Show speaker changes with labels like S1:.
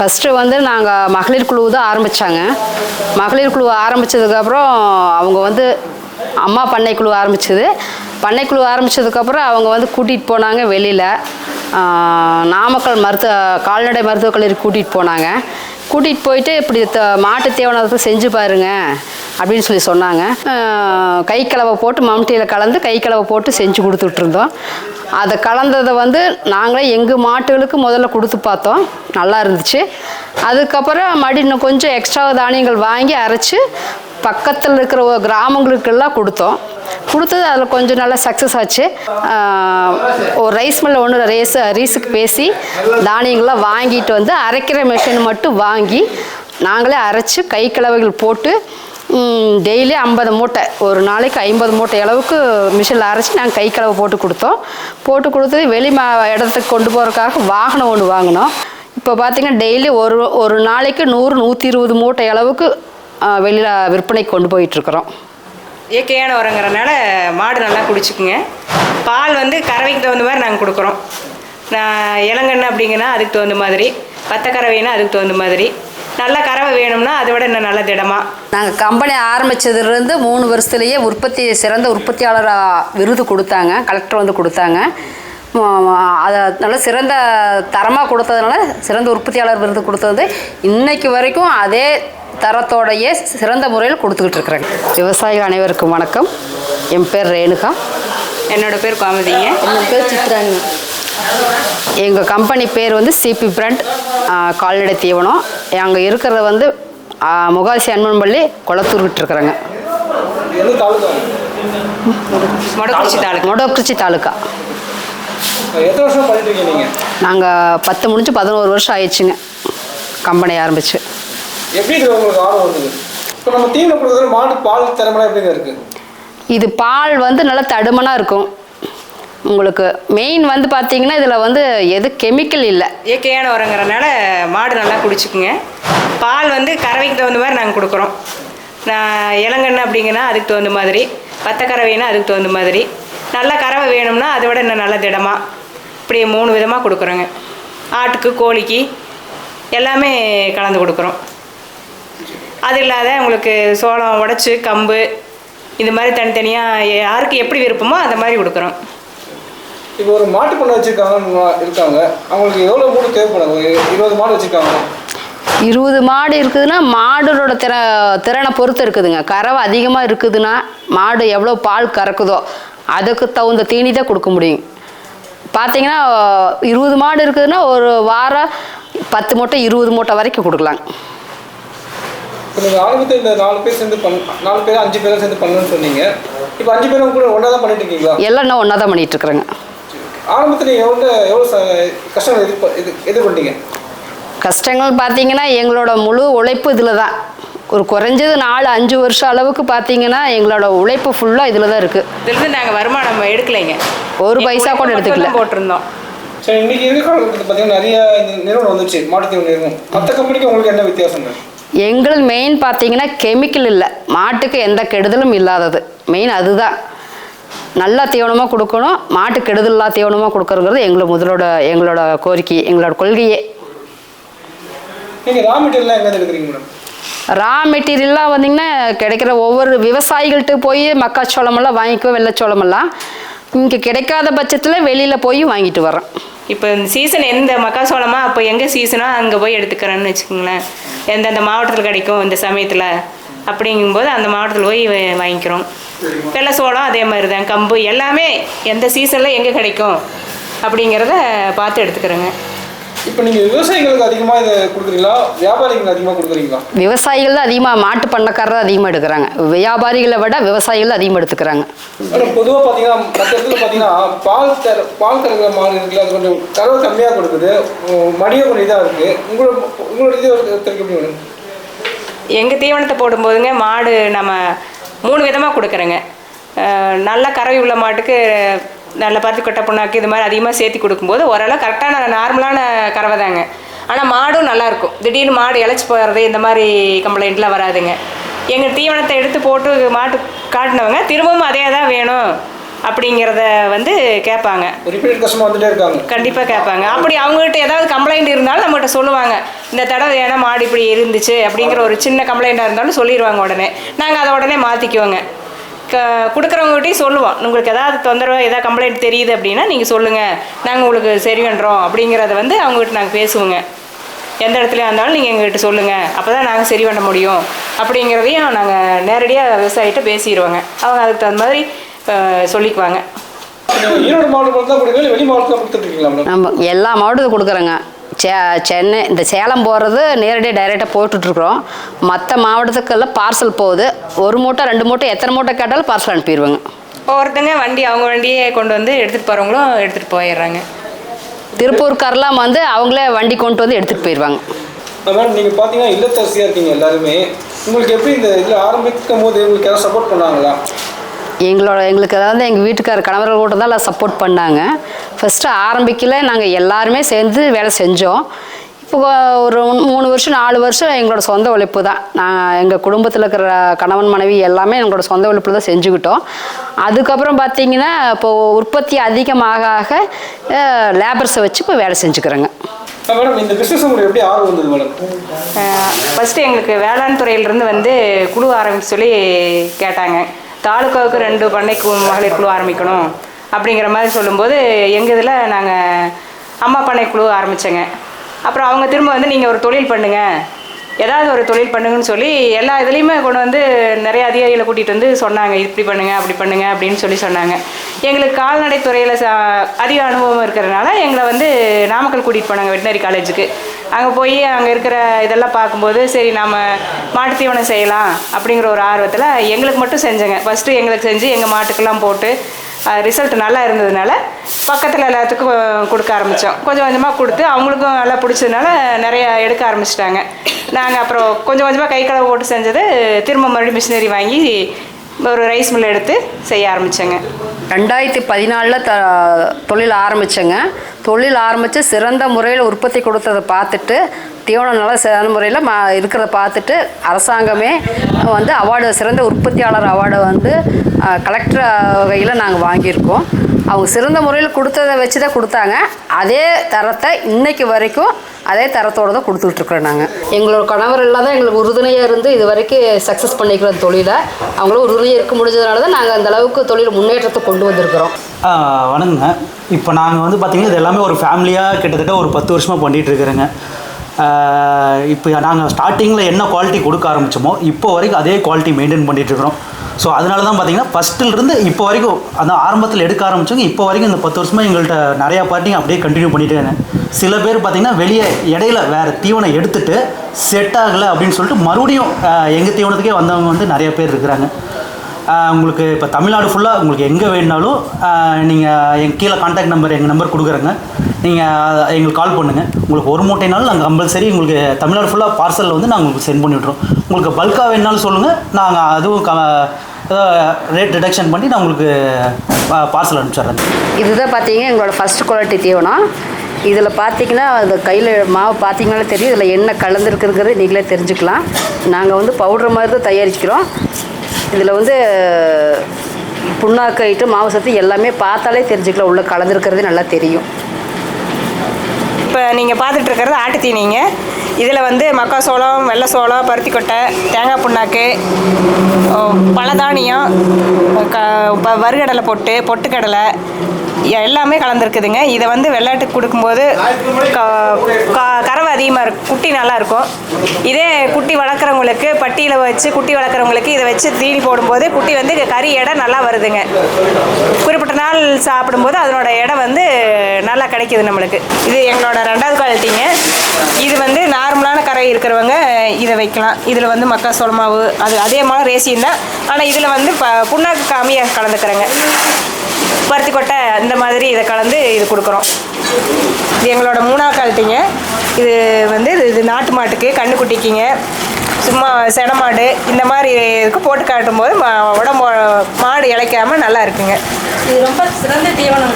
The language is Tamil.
S1: ஃபஸ்ட்டு வந்து நாங்கள் மகளிர் குழு தான் ஆரம்பித்தாங்க மகளிர் குழு ஆரம்பித்ததுக்கப்புறம் அவங்க வந்து அம்மா பண்ணைக்குழு ஆரம்பிச்சது. பண்ணைக்குழு ஆரம்பித்ததுக்கப்புறம் அவங்க வந்து கூட்டிகிட்டு போனாங்க வெளியில். நாமக்கல் மருத்துவ கால்நடை மருத்துவக் கல்லூரி கூட்டிகிட்டு போனாங்க. கூட்டிகிட்டு போயிட்டு இப்படி த மாட்டு தீவனத்தை செஞ்சு பாருங்க. அப்படின்னு சொல்லி சொன்னாங்க. கை கலவை போட்டு மம்டியில் கலந்து கை கலவை போட்டு செஞ்சு கொடுத்துட்ருந்தோம். அதை கலந்ததை வந்து நாங்களே எங்கள் மாட்டுகளுக்கு முதல்ல கொடுத்து பார்த்தோம். நல்லா இருந்துச்சு. அதுக்கப்புறம் மறுபடியும் இன்னும் கொஞ்சம் எக்ஸ்ட்ரா தானியங்கள் வாங்கி அரைச்சி பக்கத்தில் இருக்கிற கிராமங்களுக்கெல்லாம் கொடுத்தோம். கொடுத்தது அதில் கொஞ்சம் நல்லா சக்ஸஸ் ஆச்சு. ஒரு ரைஸ் மில்ல ஒன்று ரேஸ் ரீஸுக்கு பேசி தானியங்கள்லாம் வாங்கிட்டு வந்து அரைக்கிற மிஷின் மட்டும் வாங்கி நாங்களே அரைச்சி கை கலவைகள் போட்டு டெய்லி ஐம்பது மூட்டை. ஒரு நாளைக்கு ஐம்பது மூட்டை அளவுக்கு மிஷினில் அரைச்சி நாங்கள் கை கலவை போட்டு கொடுத்தோம். போட்டு கொடுத்து வெளி மா இடத்துக்கு கொண்டு போகிறதுக்காக வாகனம் ஒன்று வாங்கினோம். இப்போ பார்த்திங்கன்னா டெய்லி ஒரு ஒரு நாளைக்கு நூறு நூற்றி இருபது மூட்டை அளவுக்கு வெளியில் விற்பனைக்கு கொண்டு போயிட்டுருக்குறோம்
S2: இயற்கையான உரங்கிறனால மாடு நல்லா குடிச்சுக்குங்க. பால் வந்து கறவைக்கு தகுந்த மாதிரி நாங்கள் கொடுக்குறோம். நான் இளங்கன்று அப்படிங்கன்னா அதுக்கு தகுந்த மாதிரி பத்த கறவைனா அதுக்கு தகுந்த மாதிரி. நல்ல கறவை வேணும்னா அதை விட இன்னும் நல்ல திடமா
S1: நாங்கள் கம்பெனி ஆரம்பித்ததுலேருந்து மூணு வருஷத்துலேயே உற்பத்தி சிறந்த உற்பத்தியாளராக விருது கொடுத்தாங்க கலெக்டர் வந்து கொடுத்தாங்க. அதை நல்ல சிறந்த தரமாக கொடுத்ததுனால சிறந்த உற்பத்தியாளர் விருது கொடுத்தது. இன்னைக்கு வரைக்கும் அதே தரத்தோடைய சிறந்த முறையில் கொடுத்துக்கிட்டு இருக்கிறேங்க. விவசாயிகள் அனைவருக்கும் வணக்கம். என் பேர் ரேணுகா.
S2: என்னோட பேர் கோமதிங்க
S1: என் பேர் சித்ராங்க எங்கள் கம்பெனி பேர் வந்து சிபி பிராண்ட் கால்நடை தீவனம். அங்கே இருக்கிறது வந்து முகாசி அன்பன்பள்ளி குளத்தூர்கிட்ட இருக்கிறேங்க
S3: எந்த தாலுக்கா
S2: மொடக்குச்சி தாலுக்கு
S1: மொடக்குறிச்சி தாலுக்கா
S3: எத்தனை வருஷம் பண்ணிட்டு இருக்கீங்க நீங்க?
S1: நாங்கள் பத்து முடிஞ்சு பதினோரு வருஷம் ஆயிடுச்சுங்க. கம்பெனி ஆரம்பிச்சு.
S3: இது பால்
S1: வந்து நல்லா தடுமனாக இருக்கும். உங்களுக்கு மெயின் வந்து பார்த்தீங்கன்னா இதில் வந்து எது கெமிக்கல் இல்லை.
S2: இயற்கையான உரங்கிறனால மாடு நல்லா குடிச்சுக்குங்க. பால் வந்து கறவைக்கு தகுந்த மாதிரி நாங்கள் கொடுக்குறோம். நான் இளங்கண்ணு அப்படிங்கன்னா அதுக்கு தகுந்த மாதிரி. பத்த கறவைன்னா அதுக்கு தகுந்த மாதிரி. நல்ல கறவை வேணும்னா அதை விட இன்னும் நல்ல திடமா. இப்படி மூணு விதமாக கொடுக்குறோங்க. ஆட்டுக்கு கோழிக்கு எல்லாமே கலந்து கொடுக்குறோம். அது இல்லாத உங்களுக்கு சோளம் உடச்சி கம்பு இந்த மாதிரி தனித்தனியாக யாருக்கு எப்படி விருப்பமோ அந்த மாதிரி கொடுக்குறோம்.
S3: இப்போ ஒரு மாட்டு பண்ணை வச்சிருக்காங்க இருக்காங்க. அவங்களுக்கு எவ்வளோ மூடு தேவைப்படும்? ஒரு இருபது மாடு வச்சிருக்காங்க.
S1: இருபது மாடு இருக்குதுன்னா மாடோட திற திறனை பொறுத்து இருக்குதுங்க. கறவை அதிகமாக இருக்குதுன்னா மாடு எவ்வளோ பால் கறக்குதோ அதுக்கு தகுந்த தீனி தான் கொடுக்க முடியும். பார்த்தீங்கன்னா இருபது மாடு இருக்குதுன்னா ஒரு வாரம் பத்து மூட்டை இருபது மூட்டை வரைக்கும் கொடுக்கலாம்.
S3: இப்போ நீங்கள் ஆரம்பத்தில் இந்த நாலு பேர் சேர்ந்து பண்ண நாலு பேர் அஞ்சு பேர் சேர்ந்து பண்ணணும்னு சொன்னீங்க. இப்போ அஞ்சு பேரும் கூட ஒன்றா தான் பண்ணிட்டு இருக்கீங்களா?
S1: எல்லாம் இன்னும் ஒன்றா தான் பண்ணிகிட்ருக்குறேங்க
S3: ஆரம்பத்தில் நீங்கள் எவ்வளோ எவ்வளோ கஷ்டங்கள் எதிர்ப்பு இது எதிர்கொண்டீங்க?
S1: கஷ்டங்கள் பார்த்தீங்கன்னா எங்களோட முழு உழைப்பு இதில் தான் ஒரு குறைஞ்சது நாலு அஞ்சு வருஷம் அளவுக்கு பார்த்தீங்கன்னா எங்களோட உழைப்பு ஃபுல்லாக இதில் தான் இருக்குது
S2: இதுலேருந்து நாங்கள் வருமானம் எடுக்கலைங்க.
S1: ஒரு பைசா கூட எடுத்துக்கல.
S2: போட்டிருந்தோம்.
S3: சரி இன்னைக்கு இருக்க காலகட்டத்தில் பார்த்தீங்கன்னா நிறைய நிறுவனம் வந்துச்சு மாட்டுத்தீவன நிறுவனம். மற்ற கம்பெனிக்கு உங்களுக்கு என்ன வித்தியாசங்கள்?
S1: எங்கள் மெயின் பார்த்தீங்கன்னா கெமிக்கல் இல்லை. மாட்டுக்கு எந்த கெடுதலும் இல்லாதது. மெயின் அதுதான். நல்லா தீவனமாக கொடுக்கணும். மாட்டு கெடுதல் இல்லா தீவனமாக கொடுக்கறங்கிறது எங்களோட முதலோட எங்களோட கோரிக்கை எங்களோட கொள்கையே.
S3: ரா மெட்டீரியல்லாம்
S1: வந்தீங்கன்னா கிடைக்கிற ஒவ்வொரு விவசாயிகள்கிட்ட போய் மக்காச்சோளமெல்லாம் வாங்கிக்குவோம் வெள்ளைச்சோளமெல்லாம். இங்கே கிடைக்காத பட்சத்தில் வெளியில் போய் வாங்கிட்டு வரோம்
S2: இப்போ இந்த சீசன் எந்த மக்காசோளமா அப்போ எங்கே சீசனோ அங்கே போய் எடுத்துக்கிறேன்னு வச்சுக்கோங்களேன். எந்தெந்த மாவட்டத்தில் கிடைக்கும் இந்த சமயத்தில்? அப்படிங்கும்போது அந்த மாவட்டத்தில் போய் வாங்கிக்கிறோம். வெள்ளை சோளம் அதே மாதிரி தான் கம்பு எல்லாமே எந்த சீசனில் எங்கே கிடைக்கும் அப்படிங்கிறத பார்த்து எடுத்துக்கிறேங்க.
S3: இப்போ நீங்கள் விவசாயிகளுக்கு அதிகமாக இதை கொடுக்குறீங்களா? வியாபாரிகளுக்கு அதிகமாக கொடுக்குறீங்களா?
S1: விவசாயிகள் தான் அதிகமாக மாட்டு பண்ணக்காரர் தான் அதிகமாக எடுக்கிறாங்க. வியாபாரிகளை விட விவசாயிகள் அதிகமாக எடுத்துக்கிறாங்க.
S3: பொதுவாக பார்த்தீங்கன்னா மற்ற இடத்துல பார்த்தீங்கன்னா பால் தர பால் கறக்கிற இருக்குல்ல அது கொஞ்சம் கறவை கம்மியாக கொடுக்குது. உம், மடியும் கொஞ்சம் இதாக இருக்குது உங்களோட உங்களோட இது எப்படி வேணும்
S2: எங்கள் தீவனத்தை போடும்போதுங்க மாடு நம்ம மூணு விதமாக கொடுக்குறேங்க. நல்ல கறவை உள்ள மாட்டுக்கு நல்ல பருத்தி கொட்டை புண்ணாக்கு இது மாதிரி அதிகமாக சேர்த்து கொடுக்கும்போது ஓரளவு கரெக்டான நார்மலான கறவை தாங்க. ஆனால் மாடும் நல்லாயிருக்கும் திடீர்னு மாடு இழைச்சி போகிறது இந்த மாதிரி கம்ப்ளைண்ட்லாம் வராதுங்க. எங்கள் தீவனத்தை எடுத்து போட்டு மாட்டு காட்டினவங்க திரும்பவும் அதே தான் வேணும். அப்படிங்கிறத வந்து கேட்பாங்க.
S3: ரிப்பீட்டட் கஸ்டமர் வந்துட்டே இருக்காங்க.
S2: கண்டிப்பாக கேட்பாங்க. அப்படி அவங்ககிட்ட ஏதாவது கம்ப்ளைண்ட் இருந்தாலும் நம்மகிட்ட சொல்லுவாங்க. இந்த தடவை ஏன்னா மாடு இப்படி இருந்துச்சு அப்படிங்கிற ஒரு சின்ன கம்ப்ளைண்ட்டாக இருந்தாலும் சொல்லிடுவாங்க உடனே. நாங்கள் அதை உடனே மாற்றிக்குவோங்க க கொடுக்குறவங்ககிட்டயும் சொல்லுவோம். உங்களுக்கு ஏதாவது தொந்தரவு ஏதாவது கம்ப்ளைண்ட் தெரியுது அப்படின்னா நீங்கள் சொல்லுங்கள் நாங்கள் உங்களுக்கு சரி பண்ணுறோம் அப்படிங்கிறத வந்து அவங்ககிட்ட நாங்கள் பேசுவோங்க. எந்த இடத்துலையா இருந்தாலும் நீங்கள் எங்ககிட்ட சொல்லுங்கள் அப்போ தான் நாங்கள் சரி பண்ண முடியும். அப்படிங்கிறதையும் நாங்கள் நேரடியாக விவசாயிகிட்ட பேசிடுவோங்க அவங்க அதுக்கு தகுந்த மாதிரி சொல்லிக்குவாங்க.
S1: நம்ம எல்லா மாவட்டத்துக்கும் கொடுக்குறோங்க. செ சென்னை இந்த சேலம் போகிறது நேரடியாக டைரெக்டாக போட்டுட்ருக்குறோம். மற்ற மாவட்டத்துக்கெல்லாம் பார்சல் போகுது. ஒரு மூட்டை ரெண்டு மூட்டை எத்தனை மூட்டை கேட்டாலும் பார்சல் அனுப்பிடுவோங்க
S2: ஒவ்வொருத்தங்க வண்டி அவங்க வண்டியே கொண்டு வந்து எடுத்துகிட்டு போகிறவங்களும் எடுத்துகிட்டு போயிடுறாங்க.
S1: திருப்பூர்காரெல்லாம் வந்து அவங்களே வண்டி கொண்டு வந்து எடுத்துகிட்டு போயிடுவாங்க
S3: மேடம் நீங்கள் பார்த்தீங்கன்னா இல்லத்தரசியாக இருக்கீங்க எல்லாருமே. உங்களுக்கு எப்படி இந்த இதில் ஆரம்பிக்கும் போது உங்களுக்கு யாரும் சப்போர்ட் பண்ணாங்களா?
S1: எங்களோட எங்களுக்கு அதாவது எங்கள் வீட்டுக்கார கணவர்கள் கூட தான் எல்லாம் சப்போர்ட் பண்ணாங்க. ஃபஸ்ட்டு ஆரம்பிக்கல நாங்கள் எல்லாருமே சேர்ந்து வேலை செஞ்சோம். இப்போ ஒரு மூணு வருஷம் நாலு வருஷம் எங்களோட சொந்த உழைப்பு தான். நான் எங்கள் குடும்பத்தில் இருக்கிற கணவன் மனைவி எல்லாமே எங்களோட சொந்த உழைப்பில் தான் செஞ்சுக்கிட்டோம். அதுக்கப்புறம் பார்த்தீங்கன்னா இப்போது உற்பத்தி அதிகமாக ஆக லேபர்ஸை வச்சு இப்போ வேலை செஞ்சுக்கிறோங்க.
S3: மேடம் இந்த பிஸ்னஸ் உங்களுக்கு எப்படி ஆர்வம் வந்தது மேடம்?
S2: ஃபஸ்ட்டு எங்களுக்கு வேளாண் துறையிலிருந்து வந்து குழு ஆரம்பிக்க சொல்லி கேட்டாங்க. தாலுக்காவுக்கு ரெண்டு பண்ணைக்கு மகளிர் குழு ஆரம்பிக்கணும் அப்படிங்கிற மாதிரி சொல்லும்போது எங்கள் இதில் நாங்கள் அம்மா பண்ணை குழு ஆரம்பித்தேங்க அப்புறம் அவங்க திரும்ப வந்து நீங்கள் ஒரு தொழில் பண்ணுங்கள் ஏதாவது ஒரு தொழில் பண்ணுங்கன்னு சொல்லி எல்லா இதுலேயுமே கொண்டு வந்து நிறைய அதிகாரிகளை கூட்டிகிட்டு வந்து சொன்னாங்க. இப்படி பண்ணுங்கள் அப்படி பண்ணுங்கள் அப்படின்னு சொல்லி சொன்னாங்க. எங்களுக்கு கால்நடை துறையில் ச அதிக அனுபவம் இருக்கிறதுனால எங்களை வந்து நாமக்கல் கூட்டிகிட்டு போனாங்க வெட்டினரி காலேஜுக்கு அங்கே போய் அங்கே இருக்கிற இதெல்லாம் பார்க்கும்போது சரி நம்ம மாட்டு தீவனம் செய்யலாம் அப்படிங்கிற ஒரு ஆர்வத்தில் எங்களுக்கு மட்டும் செஞ்சேங்க. ஃபஸ்ட்டு எங்களுக்கு செஞ்சு எங்கள் மாட்டுக்கெல்லாம் போட்டு ரிசல்ட் நல்லா இருந்ததுனால பக்கத்தில் எல்லாத்துக்கும் கொடுக்க ஆரம்பித்தோம் கொஞ்சம் கொஞ்சமாக கொடுத்து அவங்களுக்கும் நல்லா பிடிச்சதுனால நிறையா எடுக்க ஆரம்பிச்சிட்டாங்க. நாங்கள் அப்புறம் கொஞ்சம் கொஞ்சமாக கை கலவை போட்டு செஞ்சது திரும்ப மறுபடியும் மிஷினரி வாங்கி ஒரு ரைஸ் மில் எடுத்து செய்ய ஆரம்பித்தேங்க
S1: ரெண்டாயிரத்தி பதினாலில் த தொழில் ஆரம்பித்தேங்க தொழில் ஆரம்பித்து சிறந்த முறையில் உற்பத்தி கொடுத்ததை பார்த்துட்டு தீவனம் நல்லா சிறந்த முறையில் மா இருக்கிறத பார்த்துட்டு அரசாங்கமே வந்து அவார்டு சிறந்த உற்பத்தியாளர் அவார்டை வந்து கலெக்டர் வகையில் நாங்கள் வாங்கியிருக்கோம். அவங்க சிறந்த முறையில் கொடுத்ததை வச்சு தான் கொடுத்தாங்க. அதே தரத்தை இன்றைக்கு வரைக்கும் அதே தரத்தோடு தான் கொடுத்துட்ருக்குறோம் நாங்கள் எங்களோட கணவர் எல்லாம் தான் எங்களுக்கு உறுதுணையாக இருந்து இது வரைக்கும் சக்ஸஸ் பண்ணிக்கிற தொழிலை அவங்களும் உறுதுணையாக இருக்க முடிஞ்சதுனால தான் நாங்கள் அந்த அளவுக்கு தொழில் முன்னேற்றத்தை கொண்டு வந்திருக்கிறோம்.
S4: ஆ, வணக்கங்க இப்போ நாங்கள் வந்து பார்த்திங்கன்னா இது எல்லாமே ஒரு ஃபேமிலியாக கிட்டத்தட்ட ஒரு பத்து வருஷமாக பண்ணிகிட்டு இருக்கிறேங்க. இப்போ நாங்கள் ஸ்டார்டிங்கில் என்ன குவாலிட்டி கொடுக்க ஆரம்பித்தோமோ இப்போ வரைக்கும் அதே குவாலிட்டி மெயின்டைன் பண்ணிட்டு இருக்கிறோம். ஸோ அதனால தான் பார்த்தீங்கன்னா ஃபஸ்ட்டிலிருந்து இப்போ வரைக்கும் அந்த ஆரம்பத்தில் எடுக்க ஆரம்பிச்சவங்க இப்போ வரைக்கும் இந்த பத்து வருஷமாக எங்கள்கிட்ட நிறையா பார்ட்டிங்க அப்படியே கண்டினியூ பண்ணிட்டே சில பேர் பார்த்தீங்கன்னா வெளியே இடையில வேறு தீவனம் எடுத்துட்டு செட் ஆகலை அப்படின்னு சொல்லிட்டு மறுபடியும் எங்கள் தீவனத்துக்கே வந்தவங்க வந்து நிறைய பேர் இருக்கிறாங்க. உங்களுக்கு இப்போ தமிழ்நாடு ஃபுல்லாக உங்களுக்கு எங்கே வேணுனாலும் நீங்கள் எங்கள் கீழே காண்டாக்ட் நம்பர் எங்கள் நம்பர் கொடுக்குறேங்க. நீங்கள் எங்களுக்கு கால் பண்ணுங்கள் உங்களுக்கு ஒரு மூட்டைனாலும் நாங்கள் கம்பல்சரி உங்களுக்கு தமிழ்நாடு ஃபுல்லாக பார்சலில் வந்து நாங்கள் உங்களுக்கு சென்ட் பண்ணிவிட்றோம் உங்களுக்கு பல்காக வேணுனாலும் சொல்லுங்கள் நாங்கள் அதுவும் க ரேட் ரிடக்ஷன் பண்ணி நான் உங்களுக்கு பார்சல் அனுப்பிச்சிட்றேங்க
S1: இதுதான் பார்த்தீங்க எங்களோட ஃபஸ்ட் குவாலிட்டி தீவனம். இதில் பார்த்தீங்கன்னா அது கையில் மாவு பார்த்தீங்கனாலே தெரியும். இதில் என்ன கலந்துருக்குங்கிறது நீங்களே தெரிஞ்சுக்கலாம். நாங்கள் வந்து பவுடர் மாதிரி தான் தயாரிக்கிறோம். இதில் வந்து புண்ணாக்கு ஐட்டம் மாவு சத்து எல்லாமே பார்த்தாலே தெரிஞ்சுக்கலாம். உள்ளே கலந்துருக்கிறது நல்லா தெரியும்.
S2: இப்போ நீங்கள் பார்த்துட்டு இருக்கிறது ஆட்டுத்தீனிங்க இதில் வந்து மக்காசோளம் வெள்ளை சோளம் பருத்தி கொட்டை தேங்காய் புண்ணாக்கு பலதானியம் க வறுகடலை பொட்டு பொட்டுக்கடலை எல்லாமே கலந்துருக்குதுங்க. இதை வந்து வெள்ளாட்டுக்கு கொடுக்கும்போது கறவை அதிகமாக இருக்கும் குட்டி நல்லாயிருக்கும் இதே குட்டி வளர்க்குறவங்களுக்கு பட்டியில் வச்சு குட்டி வளர்க்குறவங்களுக்கு இதை வச்சு தீனி போடும்போது குட்டி வந்து கறி எடை நல்லா வருதுங்க. குறிப்பிட்ட நாள் சாப்பிடும்போது அதனோட எடை வந்து நல்லா கிடைக்குது நம்மளுக்கு. இது எங்களோட ரெண்டாவது குவாலிட்டிங்க. இது வந்து நார்மலான கரை இருக்கிறவங்க இதை வைக்கலாம். இதில் வந்து மக்காசோள மாவு அது அதே மாதிரி ரேசியம் தான் ஆனால் இதில் வந்து ப புண்ணாக்கு காமியாக கலந்துக்கிறேங்க. பருத்தி கொட்டை இந்த மாதிரி இதை கலந்து இது கொடுக்குறோம். இது எங்களோட மூணாவது குவாலிட்டிங்க இது வந்து இது- இது நாட்டு மாட்டுக்கு கண்ணுக்குட்டிக்குங்க சும்மா சென மாடு இந்த மாதிரி இதுக்கு போட்டு காட்டும் போது உடம்பு மாடு இழைக்காமல் நல்லா இருக்குங்க. இது ரொம்ப சிறந்த தீவனம்.